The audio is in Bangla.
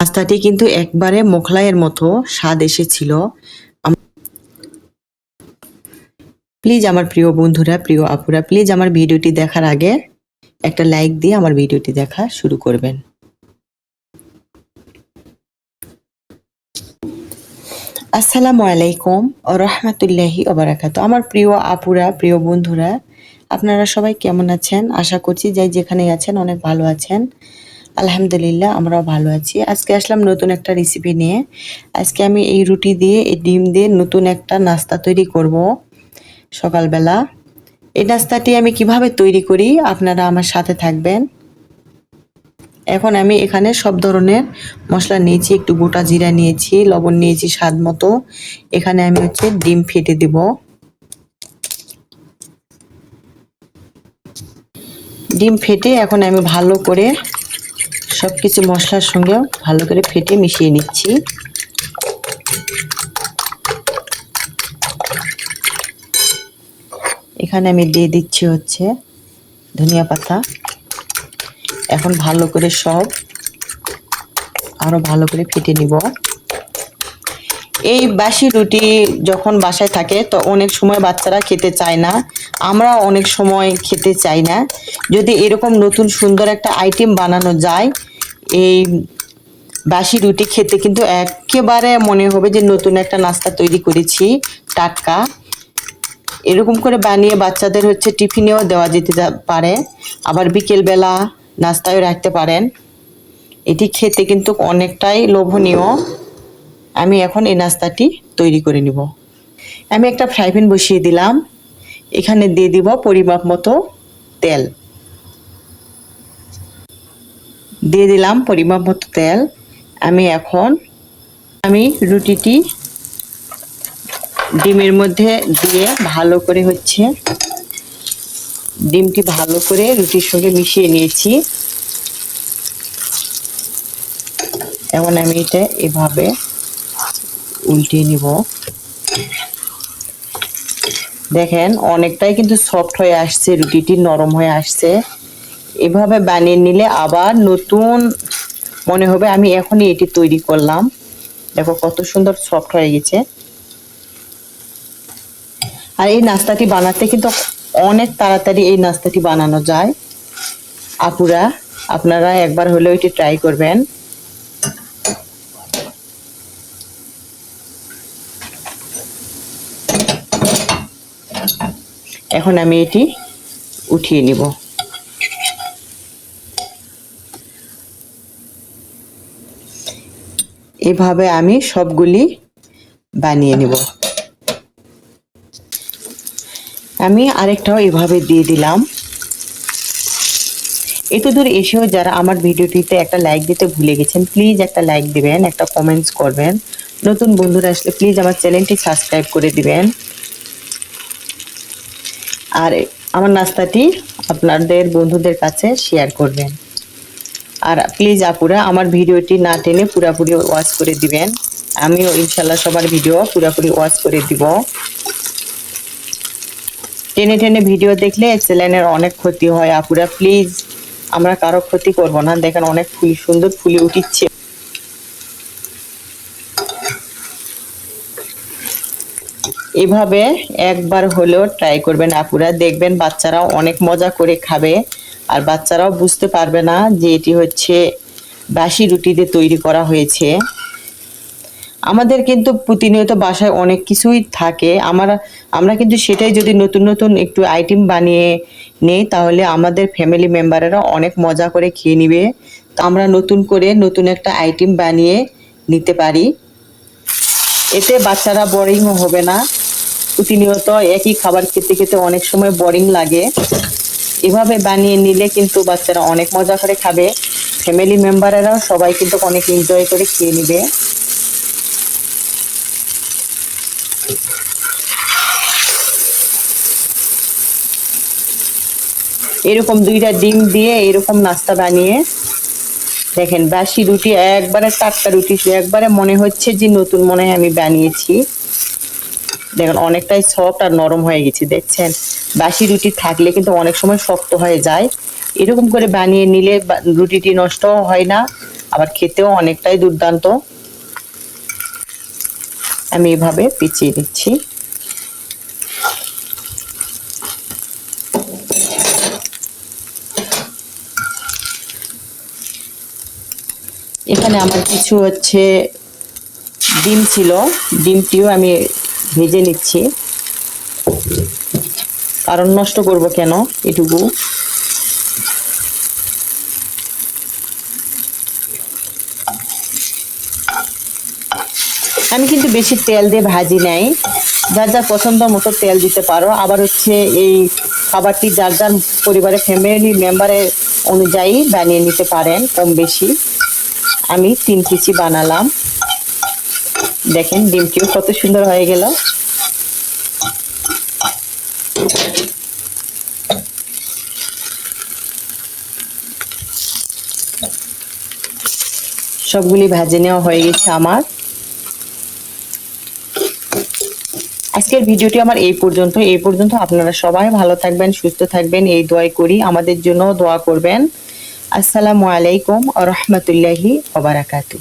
নাস্তাটি কিন্তু একবারে মোখলাইয়ের মতো স্বাদ এসেছিল। প্লিজ আমার প্রিয় বন্ধুরা, প্রিয় আপুরা, প্লিজ আমার ভিডিওটি দেখার আগে একটা লাইক দিয়ে আমার ভিডিওটি দেখা শুরু করবেন। আসসালামু আলাইকুম ও রহমতুল্লাহি ওবারাকাত আমার প্রিয় আপুরা, প্রিয় বন্ধুরা, আপনারা সবাই কেমন আছেন? আশা করছি যাই যেখানে আছেন অনেক ভালো আছেন। আলহামদুলিল্লাহ, আমরাও ভালো আছি। আজকে আসলাম নতুন একটা রেসিপি নিয়ে। আজকে আমি এই রুটি দিয়ে, এই ডিম দিয়ে নতুন একটা নাস্তা তৈরি করব সকালবেলা। এই নাস্তাটি আমি কীভাবে তৈরি করি আপনারা আমার সাথে থাকবেন। এখন আমি এখানে সব ধরনের মশলা নিয়েছি, একটু গোটা জিরা নিয়েছি, লবণ নিয়েছি স্বাদ মতো। এখানে আমি হচ্ছে ডিম ফেটে দেব। ডিম ফেটে এখন আমি ভালো করে সব কিছু মশলার সঙ্গে ভালো করে ফেটে মিশিয়ে নিচ্ছি। এখানে আমি দিয়ে দিচ্ছি হচ্ছে ধনিয়া পাতা। এখন ভালো করে সব আরও ভালো করে ফেটে নিব। এই বাসি রুটি যখন বাসায় থাকে, তো অনেক সময় বাচ্চারা খেতে চায় না। আমরা অনেক সময় খেতে চাই না। যদি এরকম নতুন সুন্দর একটা আইটেম বানানো যায়, এই বাসি রুটি খেতে কিন্তু একেবারে মনে হবে যে নতুন একটা নাস্তা তৈরি করেছি, টাটকা। এরকম করে বানিয়ে বাচ্চাদের হচ্ছে টিফিনেও দেওয়া যেতে পারে। আবার বিকেলবেলা নাস্তায় রাখতে পারেন। এটি খেতে কিন্তু অনেকটাই লোভনীয়। আমি এখন এই নাস্তাটি তৈরি করে নিব। আমি একটা ফ্রাই প্যান বসিয়ে দিলাম। এখানে দিয়ে দিব পরিমাপ মতো তেল। দিয়ে দিলাম পরিমাপ মতো তেল। আমি এখন আমি রুটিটি ডিমের মধ্যে দিয়ে ভালো করে হচ্ছে ডিমটি ভালো করে রুটির সঙ্গে মিশিয়ে নিয়েছি। এখন আমি এটা এভাবে উল্টিয়ে নিব। দেখেন, অনেকটাই কিন্তু সফট হয়ে আসছে, রুটিটি নরম হয়ে আসছে। এভাবে বানিয়ে নিলে আবার নতুন মনে হবে, আমি এখনই এটি তৈরি করলাম। দেখো কত সুন্দর সফট হয়ে গেছে। আর এই নাস্তাটি বানাতে কিন্তু অনেক তাড়াতাড়ি এই নাস্তাটি বানানো যায়। আপুরা, আপনারা একবার হলেও এটি ট্রাই করবেন। এখন আমি এটি উঠিয়ে নিব। এভাবে আমি সবগুলি বানিয়ে নিব। আমি আরেকটাও এভাবে দিয়ে দিলাম। এত দূর এসেও যারা আমার ভিডিওটিতে একটা লাইক দিতে ভুলে গেছেন প্লিজ একটা লাইক দিবেন, একটা কমেন্টস করবেন। নতুন বন্ধুরা আসলে প্লিজ আমার চ্যানেলটি সাবস্ক্রাইব করে দিবেন। আর আমার নাস্তাটি আপনাদের বন্ধুদের কাছে শেয়ার করবেন। আর প্লিজ আপুরা, আমার ভিডিওটি না টেনে পুরাপুরি ওয়াচ করে দিবেন। আমিও ইনশাল্লাহ সবার ভিডিও পুরাপুরি ওয়াচ করে দিব। টেনে টেনে ভিডিও দেখলে চ্যানেলের অনেক ক্ষতি হয় আপুরা। প্লিজ আমরা কারও ক্ষতি করব না। দেখেন অনেক ফুল, সুন্দর ফুলে উঠিচ্ছে। এভাবে একবার হলেও ট্রাই করবেন আপুরা। দেখবেন বাচ্চারাও অনেক মজা করে খাবে আর বাচ্চারাও বুঝতে পারবে না যে এটি হচ্ছে বাসি রুটি দিয়ে তৈরি করা হয়েছে। আমাদের কিন্তু প্রতিনিয়ত বাসায় অনেক কিছুই থাকে। আমার, আমরা কিন্তু সেটাই যদি নতুন নতুন একটু আইটেম বানিয়ে নেই, তাহলে আমাদের ফ্যামিলি মেম্বারেরা অনেক মজা করে খেয়ে নিবে। তো আমরা নতুন করে নতুন একটা আইটেম বানিয়ে নিতে পারি। এতে বাচ্চারা বোরিংও হবে না। প্রতিনিয়ত একই খাবার খেতে খেতে অনেক সময় বোরিং লাগে। এভাবে বানিয়ে নিলে কিন্তু বাচ্চারা অনেক মজা করে খাবে। ফ্যামিলি মেম্বারেরাও সবাই কিন্তু অনেক এনজয় করে খেয়ে নিবে। এরকম দুইটা ডিম দিয়ে এরকম নাস্তা বানিয়ে, দেখেন, বাসি রুটি, একবারে টাটকা রুটি, একবারে মনে হচ্ছে যে নতুন মনে হয় আমি বানিয়েছি। দেখেন, অনেকটাই সফট আর নরম হয়ে গেছে, দেখছেন? বাসি রুটি থাকলে কিন্তু অনেক সময় শক্ত হয়ে যায়। এরকম করে বানিয়ে নিলে রুটিটি নষ্টও হয় না, আবার খেতেও অনেকটাই দুর্দান্ত। আমি এভাবে পিছিয়ে দিচ্ছি। এখানে আমার কিছু হচ্ছে ডিম ছিল, ডিমটিও আমি ভেজে নিচ্ছি। কারণ নষ্ট করব কেন এটুকু? আমি কিন্তু বেশি তেল দিয়ে ভাজি নাই। যার যার পছন্দ মতো তেল দিতে পারো। আবার হচ্ছে এই খাবারটি যার যার পরিবারের ফ্যামিলি মেম্বারের অনুযায়ী বানিয়ে নিতে পারেন কম বেশি। আমি তিন পিচি বানালাম। দেখেন, ডিমটিও কত সুন্দর হয়ে গেল। সবগুলি ভাজে নেওয়া হয়ে গেছে আমার। আজকের ভিডিওটি আমার এই পর্যন্ত। এই পর্যন্ত আপনারা সবাই ভালো থাকবেন, সুস্থ থাকবেন। এই দোয়াই করি। আমাদের জন্য দোয়া করবেন। আসসালামু আলাইকুম আ রহমতুল্লাহি ওবারাকাতু